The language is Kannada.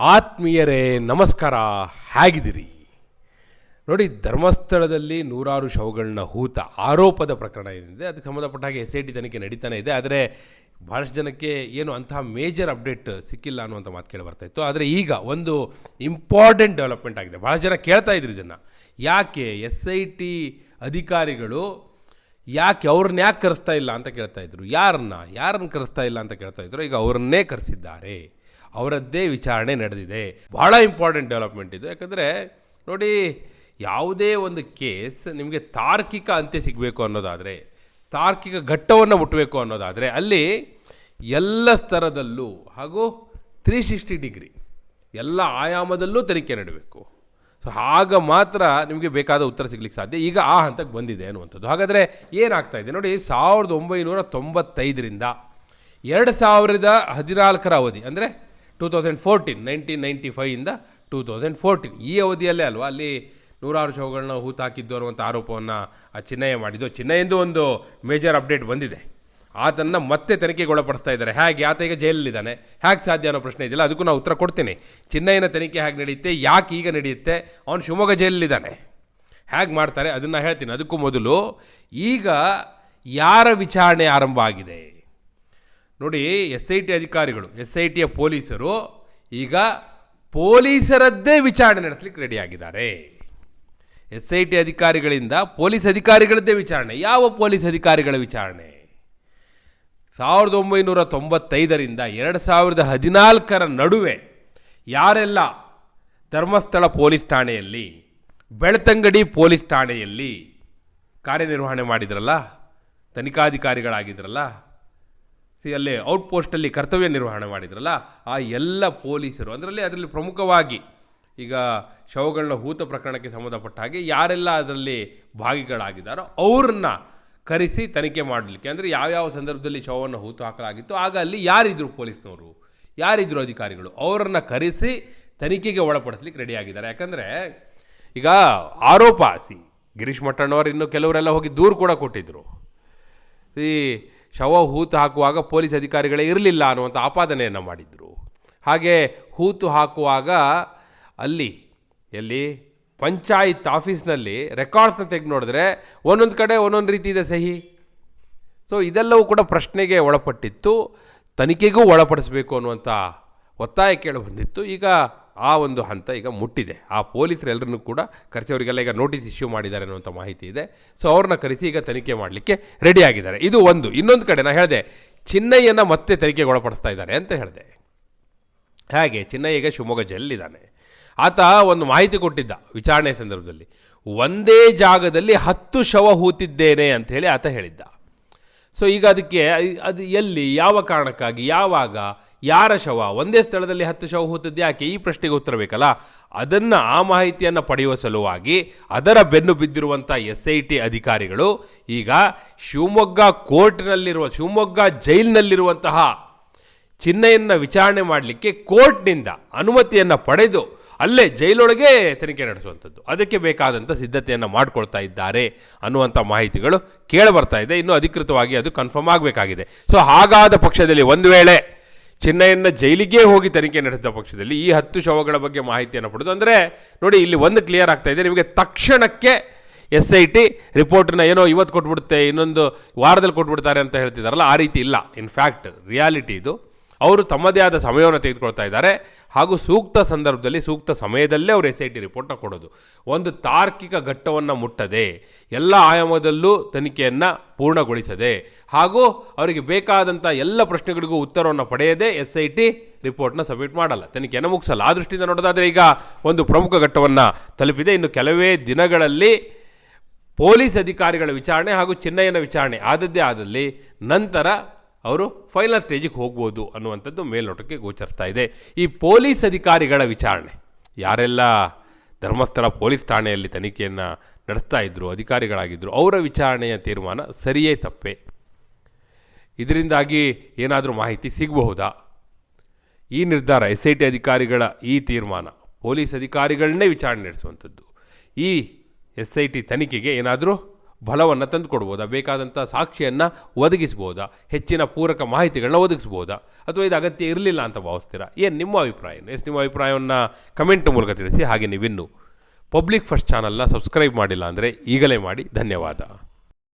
ಆತ್ಮೀಯರೇ, ನಮಸ್ಕಾರ. ಹೇಗಿದ್ದೀರಿ? ನೋಡಿ, ಧರ್ಮಸ್ಥಳದಲ್ಲಿ ನೂರಾರು ಶವಗಳನ್ನ ಹೂತ ಆರೋಪದ ಪ್ರಕರಣ ಏನಿದೆ, ಅದಕ್ಕೆ ಸಂಬಂಧಪಟ್ಟ ಹಾಗೆ ಎಸ್ ಐ ಟಿ ತನಿಖೆ ನಡೀತಾನೆ ಇದೆ. ಆದರೆ ಭಾಳಷ್ಟು ಜನಕ್ಕೆ ಏನು ಅಂತಹ ಮೇಜರ್ ಅಪ್ಡೇಟ್ ಸಿಕ್ಕಿಲ್ಲ ಅನ್ನುವಂಥ ಮಾತು ಕೇಳಿ ಬರ್ತಾ ಇತ್ತು. ಆದರೆ ಈಗ ಒಂದು ಇಂಪಾರ್ಟೆಂಟ್ ಡೆವಲಪ್ಮೆಂಟ್ ಆಗಿದೆ. ಭಾಳ ಜನ ಕೇಳ್ತಾ ಇದ್ರು ಇದನ್ನು. ಯಾಕೆ ಎಸ್ ಐ ಟಿ ಅಧಿಕಾರಿಗಳು ಯಾಕೆ ಅವ್ರನ್ನ ಯಾಕೆ ಕರೆಸ್ತಾ ಇಲ್ಲ ಅಂತ ಕೇಳ್ತಾ ಇದ್ರು? ಯಾರನ್ನ ಯಾರನ್ನ ಕರೆಸ್ತಾ ಇಲ್ಲ ಅಂತ ಕೇಳ್ತಾ ಇದ್ರು? ಈಗ ಅವರನ್ನೇ ಕರೆಸಿದ್ದಾರೆ. ಅವರದ್ದೇ ವಿಚಾರಣೆ ನಡೆದಿದೆ. ಬಹಳ ಇಂಪಾರ್ಟೆಂಟ್ ಡೆವಲಪ್ಮೆಂಟ್ ಇದು. ಯಾಕಂದರೆ ನೋಡಿ, ಯಾವುದೇ ಒಂದು ಕೇಸ್ ನಿಮಗೆ ತಾರ್ಕಿಕ ಅಂತ್ಯ ಸಿಗಬೇಕು ಅನ್ನೋದಾದರೆ, ತಾರ್ಕಿಕ ಘಟ್ಟವನ್ನು ಮುಟ್ಟಬೇಕು ಅನ್ನೋದಾದರೆ ಅಲ್ಲಿ ಎಲ್ಲ ಸ್ತರದಲ್ಲೂ ಹಾಗೂ ತ್ರೀ ಸಿಕ್ಸ್ಟಿ ಡಿಗ್ರಿ ಎಲ್ಲ ಆಯಾಮದಲ್ಲೂ ತನಿಖೆ ನಡಬೇಕು. ಸೊ ಆಗ ಮಾತ್ರ ನಿಮಗೆ ಬೇಕಾದ ಉತ್ತರ ಸಿಗ್ಲಿಕ್ಕೆ ಸಾಧ್ಯ. ಈಗ ಆ ಹಂತಕ್ಕೆ ಬಂದಿದೆ ಅನ್ನುವಂಥದ್ದು. ಹಾಗಾದರೆ ಏನಾಗ್ತಾ ಇದೆ? ನೋಡಿ, ಸಾವಿರದ ಒಂಬೈನೂರ ತೊಂಬತ್ತೈದರಿಂದ ಎರಡು ಸಾವಿರದ ಹದಿನಾಲ್ಕರ ಅವಧಿ ಅಂದರೆ two thousand fourteen nineteen ninety ಫೈವಿಂದ two thousand fourteen ಈ ಅವಧಿಯಲ್ಲೇ ಅಲ್ವಾ, ಅಲ್ಲಿ ನೂರಾರು ಶವಗಳನ್ನ ಹೂತಾಕಿದ್ದು ಅನ್ನುವಂಥ ಆರೋಪವನ್ನು ಆ ಚಿನ್ನಯ್ಯ ಮಾಡಿದ್ದು. ಚಿನ್ನಯ್ಯಂದು ಒಂದು ಮೇಜರ್ ಅಪ್ಡೇಟ್ ಬಂದಿದೆ. ಆತನ್ನು ಮತ್ತೆ ತನಿಖೆಗೆ ಒಳಪಡಿಸ್ತಾ ಇದ್ದಾರೆ. ಹೇಗೆ? ಆತ ಈಗ ಜೈಲಲ್ಲಿದ್ದಾನೆ. ಹೇಗೆ ಸಾಧ್ಯ ಅನ್ನೋ ಪ್ರಶ್ನೆ ಇದೆಯಲ್ಲ, ಅದಕ್ಕೂ ನಾವು ಉತ್ತರ ಕೊಡ್ತೀನಿ. ಚಿನ್ನಯ್ಯನ ತನಿಖೆ ಹೇಗೆ ನಡೆಯುತ್ತೆ, ಯಾಕೆ ಈಗ ನಡೆಯುತ್ತೆ? ಅವನು ಶಿವಮೊಗ್ಗ ಜೈಲಲ್ಲಿದ್ದಾನೆ. ಹೇಗೆ ಮಾಡ್ತಾರೆ? ಅದನ್ನು ಹೇಳ್ತೀನಿ. ಅದಕ್ಕೂ ಮೊದಲು ಈಗ ಯಾರ ವಿಚಾರಣೆ ಆರಂಭ ಆಗಿದೆ? ನೋಡಿ ಎಸ್ ಐ ಟಿ ಅಧಿಕಾರಿಗಳು ಎಸ್ ಐ ಟಿಯ ಪೊಲೀಸರು ಈಗ ಪೊಲೀಸರದ್ದೇ ವಿಚಾರಣೆ ನಡೆಸಲಿಕ್ಕೆ ರೆಡಿಯಾಗಿದ್ದಾರೆ ಎಸ್ ಐ ಟಿ ಅಧಿಕಾರಿಗಳಿಂದ ಪೊಲೀಸ್ ಅಧಿಕಾರಿಗಳದ್ದೇ ವಿಚಾರಣೆ. ಯಾವ ಪೊಲೀಸ್ ಅಧಿಕಾರಿಗಳ ವಿಚಾರಣೆ? ಸಾವಿರದ ಒಂಬೈನೂರ ತೊಂಬತ್ತೈದರಿಂದ ಎರಡು ಸಾವಿರದ ಹದಿನಾಲ್ಕರ ನಡುವೆ ಯಾರೆಲ್ಲ ಧರ್ಮಸ್ಥಳ ಪೊಲೀಸ್ ಠಾಣೆಯಲ್ಲಿ, ಬೆಳ್ತಂಗಡಿ ಪೊಲೀಸ್ ಠಾಣೆಯಲ್ಲಿ ಕಾರ್ಯನಿರ್ವಹಣೆ ಮಾಡಿದ್ರಲ್ಲ, ತನಿಖಾಧಿಕಾರಿಗಳಾಗಿದ್ರಲ್ಲ ಸಿ ಅಲ್ಲಿ ಔಟ್ ಪೋಸ್ಟಲ್ಲಿ ಕರ್ತವ್ಯ ನಿರ್ವಹಣೆ ಮಾಡಿದ್ರಲ್ಲ, ಆ ಎಲ್ಲ ಪೊಲೀಸರು, ಅದರಲ್ಲಿ ಅದರಲ್ಲಿ ಪ್ರಮುಖವಾಗಿ ಈಗ ಶವಗಳನ್ನ ಹೂತ ಪ್ರಕರಣಕ್ಕೆ ಸಂಬಂಧಪಟ್ಟ ಹಾಗೆ ಯಾರೆಲ್ಲ ಅದರಲ್ಲಿ ಭಾಗಿಗಳಾಗಿದ್ದಾರೋ ಅವ್ರನ್ನ ಕರೆಸಿ ತನಿಖೆ ಮಾಡಲಿಕ್ಕೆ, ಅಂದರೆ ಯಾವ್ಯಾವ ಸಂದರ್ಭದಲ್ಲಿ ಶವವನ್ನು ಹೂತು ಹಾಕಲಾಗಿತ್ತು ಆಗ ಅಲ್ಲಿ ಯಾರಿದ್ದರು ಪೊಲೀಸ್ನವರು ಯಾರಿದ್ದರು ಅಧಿಕಾರಿಗಳು ಅವರನ್ನು ಕರೆಸಿ ತನಿಖೆಗೆ ಒಳಪಡಿಸ್ಲಿಕ್ಕೆ ರೆಡಿಯಾಗಿದ್ದಾರೆ. ಯಾಕಂದರೆ ಈಗ ಆರೋಪ, ಸಿ ಗಿರೀಶ್ ಮಠಣ್ಣವರು ಇನ್ನು ಕೆಲವರೆಲ್ಲ ಹೋಗಿ ದೂರು ಕೂಡ ಕೊಟ್ಟಿದ್ದರು ಈ ಶವ ಹೂತು ಹಾಕುವಾಗ ಪೊಲೀಸ್ ಅಧಿಕಾರಿಗಳೇ ಇರಲಿಲ್ಲ ಅನ್ನುವಂಥ ಆಪಾದನೆಯನ್ನು ಮಾಡಿದ್ದರು ಹಾಗೆ ಹೂತು ಹಾಕುವಾಗ ಅಲ್ಲಿ, ಎಲ್ಲಿ? ಪಂಚಾಯತ್ ಆಫೀಸ್ನಲ್ಲಿ ರೆಕಾರ್ಡ್ಸ್ನ ತೆಗೆದು ನೋಡಿದ್ರೆ ಒಂದೊಂದು ಕಡೆ ಒಂದೊಂದು ರೀತಿ ಇದೆ ಸಹಿ. ಸೊ ಇದೆಲ್ಲವೂ ಕೂಡ ಪ್ರಶ್ನೆಗೆ ಒಳಪಟ್ಟಿತ್ತು, ತನಿಖೆಗೂ ಒಳಪಡಿಸಬೇಕು ಅನ್ನುವಂಥ ಒತ್ತಾಯ ಕೇಳಿ ಬಂದಿತ್ತು. ಈಗ ಆ ಒಂದು ಹಂತ ಈಗ ಮುಟ್ಟಿದೆ. ಆ ಪೊಲೀಸರೆಲ್ಲರನ್ನೂ ಕೂಡ ಕರೆಸಿ ಅವರಿಗೆಲ್ಲ ಈಗ ನೋಟಿಸ್ ಇಶ್ಯೂ ಮಾಡಿದ್ದಾರೆ ಅನ್ನುವಂಥ ಮಾಹಿತಿ ಇದೆ. ಸೊ ಅವ್ರನ್ನ ಕರೆಸಿ ಈಗ ತನಿಖೆ ಮಾಡಲಿಕ್ಕೆ ರೆಡಿ ಆಗಿದ್ದಾರೆ. ಇದು ಒಂದು. ಇನ್ನೊಂದು ಕಡೆ ನಾನು ಹೇಳಿದೆ, ಚಿನ್ನಯ್ಯನ ಮತ್ತೆ ತನಿಖೆಗೆ ಒಳಪಡಿಸ್ತಾ ಇದ್ದಾರೆ ಅಂತ ಹೇಳಿದೆ. ಹಾಗೆ ಚಿನ್ನಯ್ಯ ಈಗ ಶಿವಮೊಗ್ಗ ಜೈಲಿದ್ದಾನೆ ಆತ ಒಂದು ಮಾಹಿತಿ ಕೊಟ್ಟಿದ್ದ ವಿಚಾರಣೆ ಸಂದರ್ಭದಲ್ಲಿ, ಒಂದೇ ಜಾಗದಲ್ಲಿ ಹತ್ತು ಶವ ಹೂತಿದ್ದೇನೆ ಅಂತ ಹೇಳಿ ಆತ ಹೇಳಿದ್ದ. ಸೊ ಈಗ ಅದಕ್ಕೆ, ಅದು ಎಲ್ಲಿ, ಯಾವ ಕಾರಣಕ್ಕಾಗಿ, ಯಾವಾಗ ಯಾರ ಶವ? ಒಂದೇ ಸ್ಥಳದಲ್ಲಿ ಹತ್ತು ಶವ ಹೂತದ್ದು ಯಾಕೆ? ಈ ಪ್ರಶ್ನೆಗೆ ಉತ್ತರ ಬೇಕಲ್ಲ. ಅದನ್ನು ಆ ಮಾಹಿತಿಯನ್ನು ಪಡೆಯುವ ಸಲುವಾಗಿ ಅದರ ಬೆನ್ನು ಬಿದ್ದಿರುವಂಥ ಎಸ್ ಐ ಟಿ ಅಧಿಕಾರಿಗಳು ಈಗ ಶಿವಮೊಗ್ಗ ಕೋರ್ಟ್ನಲ್ಲಿರುವ, ಶಿವಮೊಗ್ಗ ಜೈಲಿನಲ್ಲಿರುವಂತಹ ಚಿಹ್ನೆಯನ್ನು ವಿಚಾರಣೆ ಮಾಡಲಿಕ್ಕೆ ಕೋರ್ಟ್ನಿಂದ ಅನುಮತಿಯನ್ನು ಪಡೆದು ಅಲ್ಲೇ ಜೈಲೊಳಗೆ ತನಿಖೆ ನಡೆಸುವಂಥದ್ದು. ಅದಕ್ಕೆ ಬೇಕಾದಂಥ ಸಿದ್ಧತೆಯನ್ನು ಮಾಡಿಕೊಳ್ತಾ ಇದ್ದಾರೆ ಅನ್ನುವಂಥ ಮಾಹಿತಿಗಳು ಕೇಳಿಬರ್ತಾ ಇದೆ. ಇನ್ನೂ ಅಧಿಕೃತವಾಗಿ ಅದು ಕನ್ಫರ್ಮ್ ಆಗಬೇಕಾಗಿದೆ. ಸೊ ಹಾಗಾದ ಪಕ್ಷದಲ್ಲಿ ಒಂದು ವೇಳೆ ಚಿನ್ನಯ್ಯನ ಜೈಲಿಗೆ ಹೋಗಿ ತನಿಖೆ ನಡೆಸಿದ ಪಕ್ಷದಲ್ಲಿ ಈ ಹತ್ತು ಶವಗಳ ಬಗ್ಗೆ ಮಾಹಿತಿಯನ್ನು ಪಡೆದು, ಅಂದರೆ ನೋಡಿ, ಇಲ್ಲಿ ಒಂದು ಕ್ಲಿಯರ್ ಆಗ್ತಾ ಇದೆ. ನಿಮಗೆ ತಕ್ಷಣಕ್ಕೆ ಎಸ್ ಐ ಟಿ ರಿಪೋರ್ಟನ್ನ ಏನೋ ಇವತ್ತು ಕೊಟ್ಬಿಡುತ್ತೆ, ಇನ್ನೊಂದು ವಾರದಲ್ಲಿ ಕೊಟ್ಬಿಡ್ತಾರೆ ಅಂತ ಹೇಳ್ತಿದ್ದಾರಲ್ಲ ಆ ರೀತಿ ಇಲ್ಲ. ಇನ್ಫ್ಯಾಕ್ಟ್ ರಿಯಾಲಿಟಿ ಇದು. ಅವರು ತಮ್ಮದೇ ಆದ ಸಮಯವನ್ನು ತೆಗೆದುಕೊಳ್ತಾ ಇದ್ದಾರೆ. ಹಾಗೂ ಸೂಕ್ತ ಸಂದರ್ಭದಲ್ಲಿ, ಸೂಕ್ತ ಸಮಯದಲ್ಲೇ ಅವರು ಎಸ್ ಐ ಟಿ ರಿಪೋರ್ಟ್ನ ಕೊಡೋದು. ಒಂದು ತಾರ್ಕಿಕ ಘಟ್ಟವನ್ನು ಮುಟ್ಟದೆ. ಎಲ್ಲ ಆಯಾಮದಲ್ಲೂ ತನಿಖೆಯನ್ನು ಪೂರ್ಣಗೊಳಿಸದೆ. ಹಾಗೂ ಅವರಿಗೆ ಬೇಕಾದಂಥ ಎಲ್ಲ ಪ್ರಶ್ನೆಗಳಿಗೂ ಉತ್ತರವನ್ನು ಪಡೆಯದೆ ಎಸ್ ಐ ಟಿ ರಿಪೋರ್ಟ್ನ ಸಬ್ಮಿಟ್ ಮಾಡಲ್ಲ. ತನಿಖೆಯನ್ನು ಮುಗಿಸಲ್ಲ. ಆ ದೃಷ್ಟಿಯಿಂದ ನೋಡೋದಾದರೆ ಈಗ ಒಂದು ಪ್ರಮುಖ ಘಟ್ಟವನ್ನು ತಲುಪಿದೆ. ಇನ್ನು ಕೆಲವೇ ದಿನಗಳಲ್ಲಿ ಪೊಲೀಸ್ ಅಧಿಕಾರಿಗಳ ವಿಚಾರಣೆ ಹಾಗೂ ಚಿನ್ನಯ್ಯನ ವಿಚಾರಣೆ ಆದದ್ದೇ ಆದಲ್ಲಿ ನಂತರ ಅವರು ಫೈನಲ್ ಸ್ಟೇಜಿಗೆ ಹೋಗ್ಬೋದು ಅನ್ನುವಂಥದ್ದು ಮೇಲ್ನೋಟಕ್ಕೆ ಗೋಚರಿಸ್ತಾ ಇದೆ. ಈ ಪೊಲೀಸ್ ಅಧಿಕಾರಿಗಳ ವಿಚಾರಣೆ. ಯಾರೆಲ್ಲ ಧರ್ಮಸ್ಥಳ ಪೊಲೀಸ್ ಠಾಣೆಯಲ್ಲಿ ತನಿಖೆಯನ್ನು ನಡೆಸ್ತಾ ಇದ್ದರು ಅಧಿಕಾರಿಗಳಾಗಿದ್ದರು ಅವರ ವಿಚಾರಣೆಯ ತೀರ್ಮಾನ ಸರಿಯೇ ತಪ್ಪೇ? ಇದರಿಂದಾಗಿ ಏನಾದರೂ ಮಾಹಿತಿ ಸಿಗಬಹುದಾ? ಈ ನಿರ್ಧಾರ ಎಸ್ ಐ ಟಿ ಅಧಿಕಾರಿಗಳ ಈ ತೀರ್ಮಾನ, ಪೊಲೀಸ್ ಅಧಿಕಾರಿಗಳನ್ನೇ ವಿಚಾರಣೆ ನಡೆಸುವಂಥದ್ದು. ಈ ಎಸ್ ಐ ಟಿ ತನಿಖೆಗೆ ಏನಾದರೂ ಬಲವನ್ನು ತಂದುಕೊಡ್ಬೋದಾ? ಬೇಕಾದಂಥ ಸಾಕ್ಷಿಯನ್ನು ಒದಗಿಸ್ಬೋದಾ? ಹೆಚ್ಚಿನ ಪೂರಕ ಮಾಹಿತಿಗಳನ್ನ ಒದಗಿಸ್ಬೋದಾ? ಅಥವಾ ಇದು ಅಗತ್ಯ ಇರಲಿಲ್ಲ ಅಂತ ಭಾವಿಸ್ತೀರಾ? ಏನು ನಿಮ್ಮ ಅಭಿಪ್ರಾಯ? ಎಸ್, ನಿಮ್ಮ ಅಭಿಪ್ರಾಯವನ್ನು ಕಮೆಂಟ್ ಮೂಲಕ ತಿಳಿಸಿ, ಹಾಗೆ ನೀವಿನ್ನು ಪಬ್ಲಿಕ್ ಫಸ್ಟ್ ಚಾನಲ್ನ ಸಬ್ಸ್ಕ್ರೈಬ್ ಮಾಡಿಲ್ಲ ಅಂದರೆ ಈಗಲೇ ಮಾಡಿ. ಧನ್ಯವಾದ.